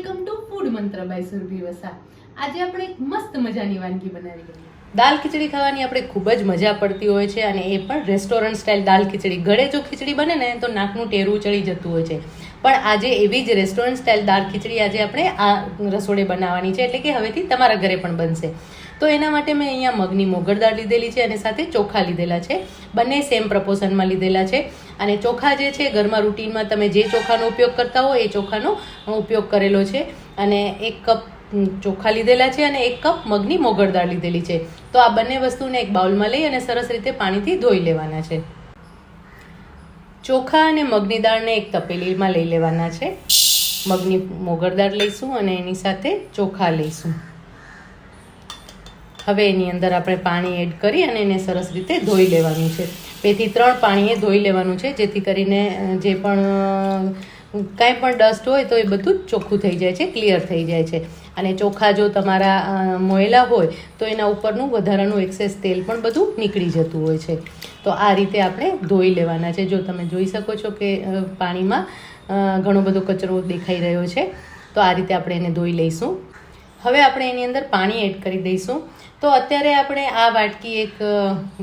Welcome to food Mantra by Surabhi Vasa આજે આપણે એક મસ્ત મજાની વાનગી બનાવી લઈએ. દાલ ખીચડી ખાવાની આપણે ખૂબ જ મજા પડતી હોય છે અને એ પણ રેસ્ટોરન્ટ સ્ટાઇલ દાલ ખીચડી. ઘરે જો ખીચડી બને ને તો નાકનું ટેરું ચડી જતું હોય છે. પણ આજે એવી જ રેસ્ટોરન્ટ સ્ટાઇલ દાળ ખીચડી આજે આપણે આ રસોડે બનાવવાની છે એટલે કે હવેથી તમારા ઘરે પણ બનશે. તો એના માટે મેં અહીંયા મગની મોગર દાળ લીધેલી છે અને સાથે ચોખા લીધેલા છે. બંને સેમ પ્રપોર્શનમાં લીધેલા છે. અને ચોખા જે છે, ઘરમાં રૂટીનમાં તમે જે ચોખાનો ઉપયોગ કરતા હો એ ચોખાનો ઉપયોગ કરેલો છે. અને એક કપ ચોખા લીધેલા છે અને એક કપ મગની મોગર દાળ લીધેલી છે. તો આ બંને વસ્તુને એક બાઉલમાં લઈ અને સરસ રીતે પાણીથી ધોઈ લેવાના છે. ચોખા અને મગની દાળને એક તપેલીમાં લઈ લેવાના છે. મગની મોગર દાળ લઈશું અને એની સાથે ચોખા લઈશું. હવે એની અંદર આપણે પાણી એડ કરી અને એને સરસ રીતે ધોઈ લેવાનું છે. બેથી ત્રણ પાણીએ ધોઈ લેવાનું છે, જેથી કરીને જે પણ કાંઈ પણ ડસ્ટ હોય તો એ બધું ચોખ્ખું થઈ જાય છે, ક્લિયર થઈ જાય છે. અને ચોખા જો તમારા મોયલા મોયેલા હોય તો એના ઉપરનું વધારાનું એક્સેસ તેલ પણ બધું નીકળી જતું હોય છે. તો આ રીતે આપણે ધોઈ લેવાના છે. જો તમે જોઈ શકો છો કે પાણીમાં ઘણો બધો કચરો દેખાઈ રહ્યો છે, તો આ રીતે આપણે એને ધોઈ લઈશું. હવે આપણે એની અંદર પાણી એડ કરી દઈશું. તો અત્યારે આપણે આ વાટકી એક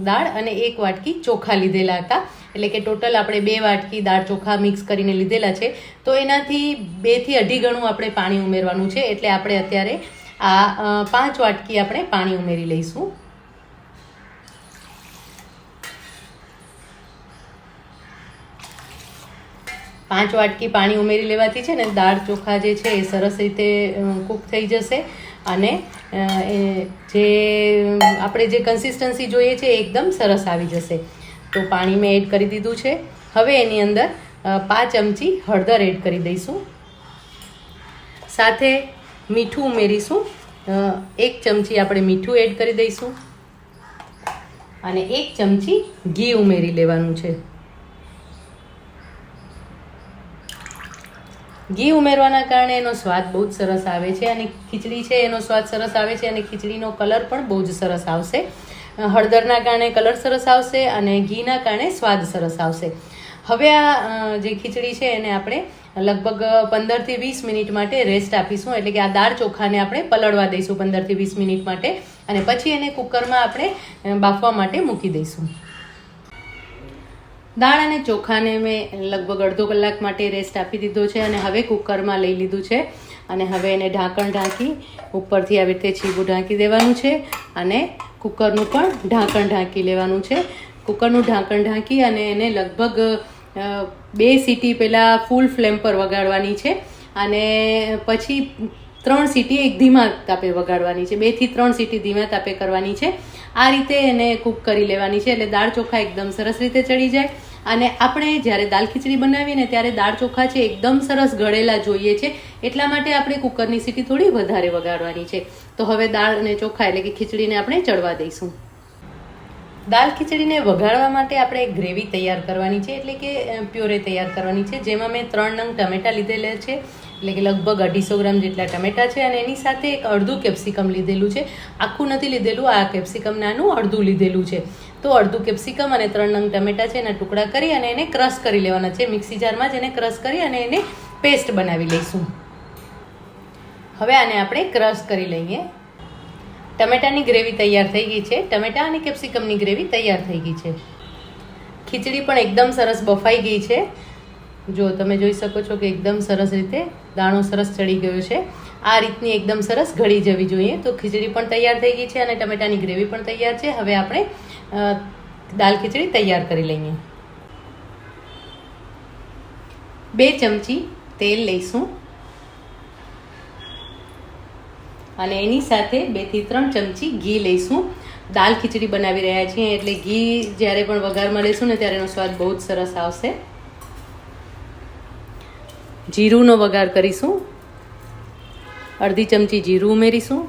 દાળ અને એક વાટકી ચોખા લીધેલા હતા. એટલે કે ટોટલ આપણે બે વાટકી દાળ ચોખા મિક્સ કરીને લીધેલા છે. તો એનાથી બેથી અઢી ગણું આપણે પાણી ઉમેરવાનું છે. એટલે આપણે અત્યારે આ પાંચ વાટકી આપણે પાણી ઉમેરી લઈશું. પાંચ વાટકી પાણી ઉમેરી લેવાથી છે ને દાળ ચોખા જે છે એ સરસ રીતે કૂક થઈ જશે. અને જે, આપણે જે કન્સિસ્ટન્સી જોઈએ છે એકદમ સરસ આવી જશે. તો પાણી મેં એડ કરી દીધું છે. હવે એની અંદર પાંચ ચમચી હળદર એડ કરી દઈશું. સાથે મીઠું ઉમેરીશું. એક ચમચી આપણે મીઠું એડ કરી દઈશું. અને એક ચમચી ઘી ઉમેરી લેવાનું છે. ઘી ઉમેરવાના કારણે એનો સ્વાદ બહુ જ સરસ આવે છે અને ખીચડી છે, એનો સ્વાદ સરસ આવે છે અને ખીચડીનો કલર પણ બહુ જ સરસ આવશે. હળદરના કારણે કલર સરસ આવશે અને ઘીના કારણે સ્વાદ સરસ આવશે. હવે આ જે ખીચડી છે એને આપણે લગભગ પંદરથી વીસ મિનિટ માટે રેસ્ટ આપીશું. એટલે કે આ દાળ ચોખાને આપણે પલળવા દઈશું પંદરથી વીસ મિનિટ માટે અને પછી એને કુકરમાં આપણે બાફવા માટે મૂકી દઈશું. દાળ અને ચોખાને મેં લગભગ અડધો કલાક માટે રેસ્ટ આપી દીધો છે અને હવે કુકરમાં લઈ લીધું છે. અને હવે એને ઢાંકણ ઢાંકી ઉપરથી આવી રીતે છીબું ઢાંકી દેવાનું છે અને કુકરનું પણ ઢાંકણ ઢાંકી લેવાનું છે. કુકરનું ઢાંકણ ઢાંકી અને એને લગભગ બે સીટી પહેલાં ફૂલ ફ્લેમ પર વગાડવાની છે. અને પછી ત્રણ સીટી એક ધીમા તાપે વગાડવાની છે. બેથી ત્રણ સીટી ધીમા તાપે કરવાની છે. આ રીતે એને કૂક કરી લેવાની છે. એટલે દાળ ચોખા એકદમ સરસ રીતે ચડી જાય. અને આપણે જ્યારે દાલ ખીચડી બનાવીએ ને ત્યારે દાળ ચોખા છે એકદમ સરસ ગળેલા જોઈએ છે. એટલા માટે આપણે કુકરની સીટી થોડી વધારે વગાડવાની છે. તો હવે દાળ અને ચોખા એટલે કે ખીચડીને આપણે ચડવા દઈશું. દાલ ખીચડીને વઘારવા માટે આપણે ગ્રેવી તૈયાર કરવાની છે. એટલે કે પ્યોરે તૈયાર કરવાની છે. જેમાં મેં ત્રણ નંગ ટમેટા લીધેલા છે. એટલે કે લગભગ અઢીસો ગ્રામ જેટલા ટમેટા છે અને એની સાથે એક અડધું કેપ્સિકમ લીધેલું છે. આખું નથી લીધેલું, આ કેપ્સિકમ નાનું અડધું લીધેલું છે. તો અડધું કેપ્સિકમ અને ત્રણ નંગ ટમેટા છે એના ટુકડા કરી અને એને ક્રશ કરી લેવાના છે. મિક્સી જારમાં જ એને ક્રશ કરી અને એને પેસ્ટ બનાવી લઈશું. હવે આને આપણે ક્રશ કરી લઈએ. ટમેટાની ગ્રેવી તૈયાર થઈ ગઈ છે. ટમેટા અને કેપ્સિકમની ગ્રેવી તૈયાર થઈ ગઈ છે. ખીચડી પણ એકદમ સરસ બફાઈ ગઈ છે. જો તમે જોઈ શકો છો કે એકદમ સરસ રીતે દાણો સરસ ચડી ગયો છે. આ રીતની એકદમ સરસ ઘડી જવી જોઈએ. તો ખીચડી પણ તૈયાર થઈ ગઈ છે અને ટમેટાની ગ્રેવી પણ તૈયાર છે. હવે આપણે દાલ ખીચડી તૈયાર કરી લઈએ. બે ચમચી તેલ લઈશું. અને એની સાથે બેથી ત્રણ ચમચી ઘી લઈશું. દાલ ખીચડી બનાવી રહ્યા છીએ. એટલે ઘી જ્યારે પણ વઘારમાં લઈશું ને ત્યારે એનો સ્વાદ બહુ જ સરસ આવશે. જીરુંનો વઘાર કરીશું. અડધી ચમચી જીરું ઉમેરીશું.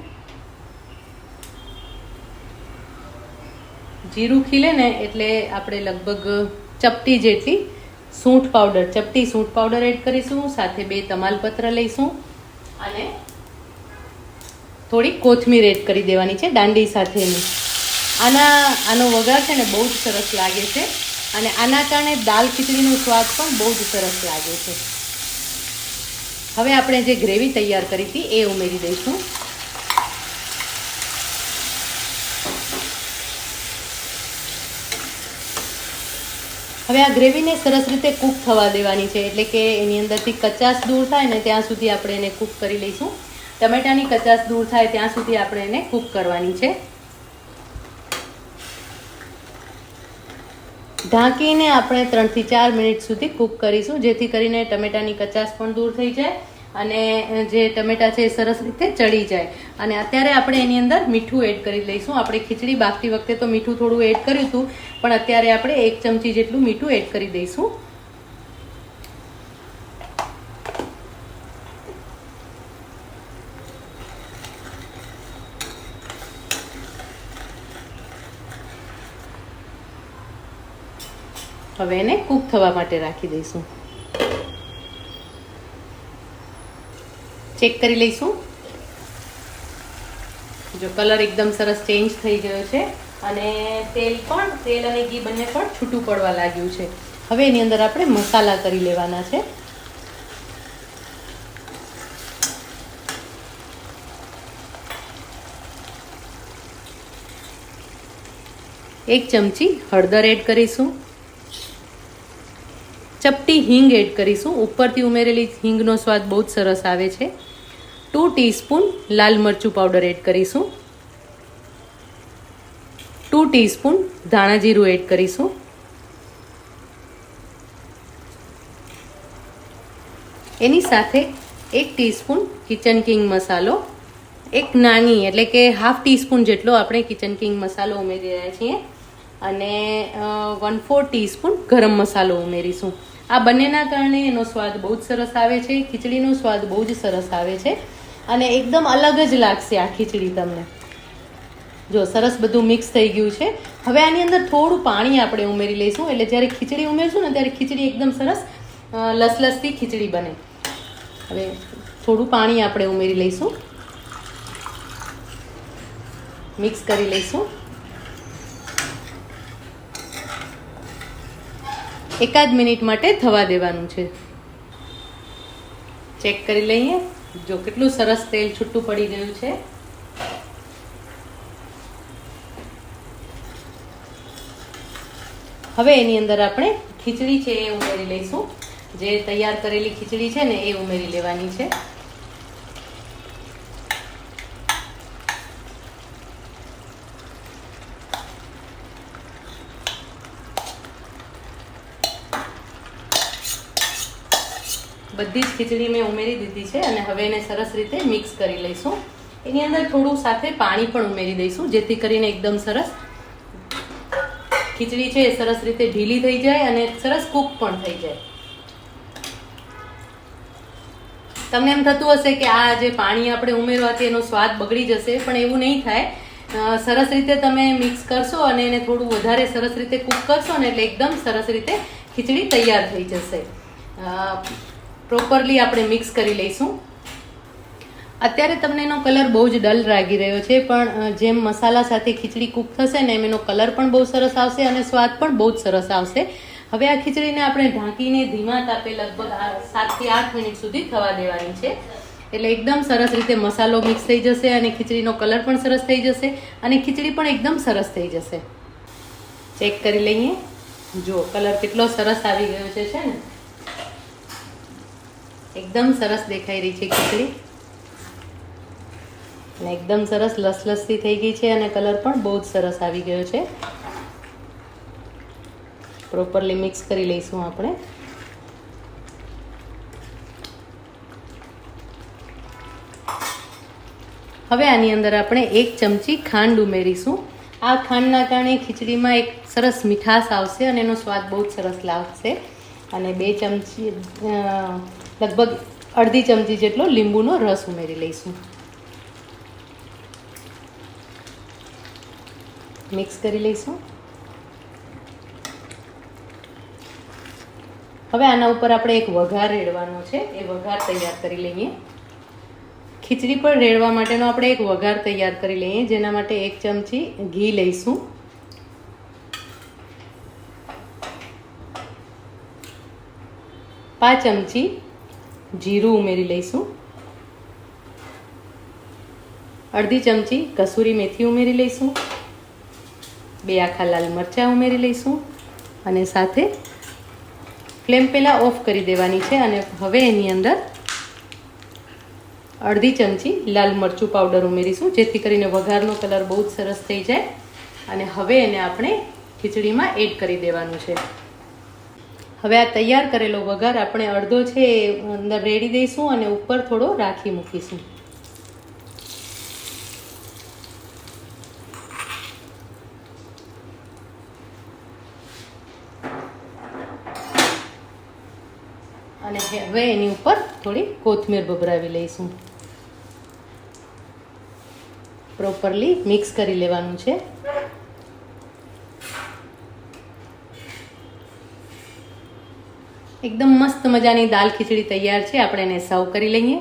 જીરું ખીલે ને એટલે આપણે લગભગ ચપટી જેટલી સૂંઠ પાવડર, ચપટી સૂંઠ પાવડર એડ કરીશું, સાથે બે તમાલપત્ર લઈશું અને થોડી કોથમીર એડ કરી દેવાની છે દાંડી સાથેની આના, આનો વઘાર છે ને બહુ જ સરસ લાગે છે અને આના કારણે દાલ ખીચડીનો સ્વાદ પણ બહુ જ સરસ લાગે છે. હવે આપણે જે ગ્રેવી તૈયાર કરી હતી એ ઉમેરી દઈશું. હવે આ ગ્રેવીને સરસ રીતે કૂક થવા દેવાની છે, એટલે કે એની અંદરથી કચાશ દૂર થાય ને ત્યાં સુધી આપણે એને કૂક કરી લઈશું. ટમેટાની કચાશ દૂર થાય ત્યાં સુધી આપણે એને કૂક કરવાની છે. ઢાંકીને આપણે ત્રણથી ચાર મિનિટ સુધી કૂક કરીશું, જેથી કરીને ટમેટાની કચાશ પણ દૂર થઈ જાય અને જે ટમેટા છે એ સરસ રીતે ચડી જાય. અને અત્યારે આપણે એની અંદર મીઠું એડ કરી લઈશું. આપણે ખીચડી બાફતી વખતે તો મીઠું થોડું એડ કર્યું હતું, પણ અત્યારે આપણે એક ચમચી જેટલું મીઠું એડ કરી દઈશું. હવે એને કૂક થવા માટે રાખી દઈશું. ચેક કરી લઈશું. જો કલર એકદમ સરસ ચેન્જ થઈ ગયો છે અને તેલ પણ, તેલ અને ઘી બંને પણ છૂટું પડવા લાગ્યું છે. હવે એની અંદર આપણે મસાલા કરી લેવાના છે. એક ચમચી હળદર એડ કરીશું. ચપટી હિંગ એડ કરીશું. ઉપરથી ઉમેરેલી હિંગનો સ્વાદ બહુ જ સરસ આવે છે. ટુ ટીસ્પૂન લાલ મરચું પાવડર એડ કરીશું. ટુ ટીસ્પૂન ધાણા જીરું એડ કરીશું. એની સાથે એક ટીસ્પૂન કિચન કિંગ મસાલો, એક નાની એટલે કે હાફ ટીસ્પૂન જેટલો આપણે કિચન કિંગ મસાલો ઉમેરી રહ્યા છીએ. અને વન ફોર ટીસ્પૂન ગરમ મસાલો ઉમેરીશું. આ બંનેના કારણે એનો સ્વાદ બહુ જ સરસ આવે છે, ખીચડીનો સ્વાદ બહુ જ સરસ આવે છે, અને એકદમ અલગ જ લાગશે આ ખીચડી તમને. જો સરસ બધું મિક્સ થઈ ગયું છે. હવે આની અંદર થોડું પાણી આપણે ઉમેરી લઈશું, એટલે જ્યારે ખીચડી ઉમેરશું ને ત્યારે ખીચડી એકદમ સરસ લસલસથી ખીચડી બને. હવે થોડું પાણી આપણે ઉમેરી લઈશું. મિક્સ કરી લઈશું. એકાદ મિનિટ માટે થવા દેવાનું છે. ચેક કરી લઈએ. જો કેટલું સરસ તેલ છૂટું પડી ગયું છે. હવે એની અંદર આપણે ખીચડી છે એ ઉમેરી લઈશું. જે તૈયાર કરેલી ખીચડી છે ને એ ઉમેરી લેવાની છે. બધી જ ખીચડી મેં ઉમેરી દીધી છે અને હવે એને સરસ રીતે મિક્સ કરી લઈશું. એની અંદર થોડું સાથે પાણી પણ ઉમેરી દઈશું, જેથી કરીને એકદમ સરસ ખીચડી છે એ સરસ રીતે ઢીલી થઈ જાય અને સરસ કૂક પણ થઈ જાય. તમને એમ થતું હશે કે આ જે પાણી આપણે ઉમેરવાથી એનો સ્વાદ બગડી જશે, પણ એવું નહીં થાય. સરસ રીતે તમે મિક્સ કરશો અને એને થોડું વધારે સરસ રીતે કૂક કરશો ને એટલે એકદમ સરસ રીતે ખીચડી તૈયાર થઈ જશે. પ્રોપરલી આપણે મિક્સ કરી લઈશું. અત્યારે તમને એનો કલર બહુ જ ડલ લાગી રહ્યો છે, પણ જેમ મસાલા સાથે ખીચડી કૂક થશે ને એમ એનો કલર પણ બહુ સરસ આવશે અને સ્વાદ પણ બહુ જ સરસ આવશે. હવે આ ખીચડીને આપણે ઢાંકીને ધીમા તાપે લગભગ સાતથી આઠ મિનિટ સુધી થવા દેવાની છે. એટલે એકદમ સરસ રીતે મસાલો મિક્સ થઈ જશે અને ખીચડીનો કલર પણ સરસ થઈ જશે અને ખીચડી પણ એકદમ સરસ થઈ જશે. ચેક કરી લઈએ. જો કલર કેટલો સરસ આવી ગયો છે ને? એકદમ સરસ દેખાઈ રહી છે ખીચડી. અને એકદમ સરસ લસલસતી થઈ ગઈ છે અને કલર પણ બહુ જ સરસ આવી ગયો છે. પ્રોપરલી મિક્સ કરી લઈશું આપણે. હવે આની અંદર આપણે એક ચમચી ખાંડ ઉમેરીશું. આ ખાંડના કારણે ખીચડીમાં એક સરસ મીઠાશ આવશે અને એનો સ્વાદ બહુ જ સરસ લાગશે. અને બે ચમચી લગભગ અડધી ચમચી જેટલો લીંબુનો રસ ઉમેરી લઈશું. મિક્સ કરી લઈશું. હવે આના ઉપર આપણે એક વઘાર રેડવાનો છે, એ વઘાર તૈયાર કરી લઈએ. ખીચડી પર રેડવા માટેનો આપણે એક વઘાર તૈયાર કરી લઈએ, જેના માટે એક ચમચી ઘી લઈશું. પાંચ ચમચી જીરું ઉમેરી લઈશું. અડધી ચમચી કસૂરી મેથી ઉમેરી લઈશું. બે આખા લાલ મરચાં ઉમેરી લઈશું અને સાથે ફ્લેમ પહેલાં ઓફ કરી દેવાની છે અને હવે એની અંદર અડધી ચમચી લાલ મરચું પાવડર ઉમેરીશું, જેથી કરીને વઘારનો કલર બહુ જ સરસ થઈ જાય. અને હવે એને આપણે ખીચડીમાં એડ કરી દેવાનું છે. હવે આ તૈયાર કરેલો વઘાર આપણે અડધો છે એ અંદર રેડી દઈશું અને ઉપર થોડો રાખી મૂકીશું. અને હવે એની ઉપર થોડી કોથમીર ભભરાવી લઈશું. પ્રોપરલી મિક્સ કરી લેવાનું છે. એકદમ મસ્ત મજાની દાલ ખીચડી તૈયાર છે. આપણે એને સર્વ કરી લઈએ.